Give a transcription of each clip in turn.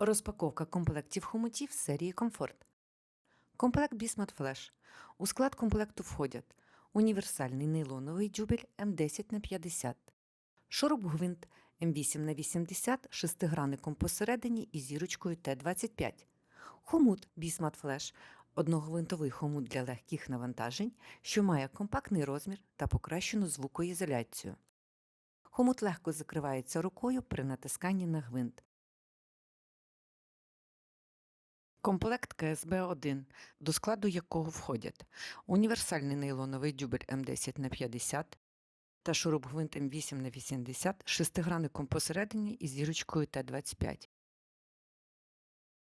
Розпаковка комплектів хомутів серії Комфорт. Комплект Bismuth Flash. У склад комплекту входять універсальний нейлоновий дюбель М10х50, шуруп-гвинт М8х80 шестигранником посередині і зірочкою Т25, хомут Bismuth Flash – одногвинтовий хомут для легких навантажень, що має компактний розмір та покращену звукоізоляцію. Хомут легко закривається рукою при натисканні на гвинт. Комплект КСБ-1, до складу якого входять універсальний нейлоновий дюбель М10 на 50 та шуруп-гвинт М8 на 80 шестигранником посередині і зірочкою Т25.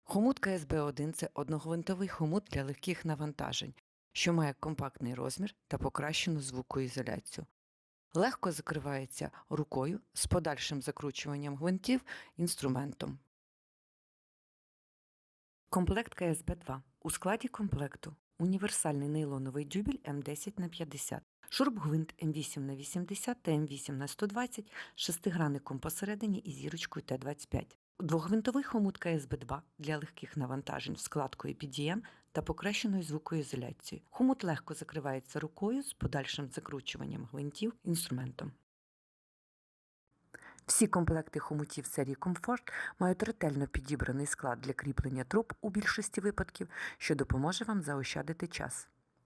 Хомут КСБ-1 – це одногвинтовий хомут для легких навантажень, що має компактний розмір та покращену звукоізоляцію. Легко закривається рукою з подальшим закручуванням гвинтів інструментом. Комплект КСБ-2. У складі комплекту універсальний нейлоновий дюбель М10 на 50 шурупгвинт М8 на 80 та М8 на 120 шестигранником посередині і зірочкою Т25. Двогвинтовий хомут КСБ-2 для легких навантажень з складкою PDM та покращеною звукоізоляцією. Хомут легко закривається рукою з подальшим закручуванням гвинтів інструментом. Всі комплекти хомутів серії Comfort мають ретельно підібраний склад для кріплення труб у більшості випадків, що допоможе вам заощадити час.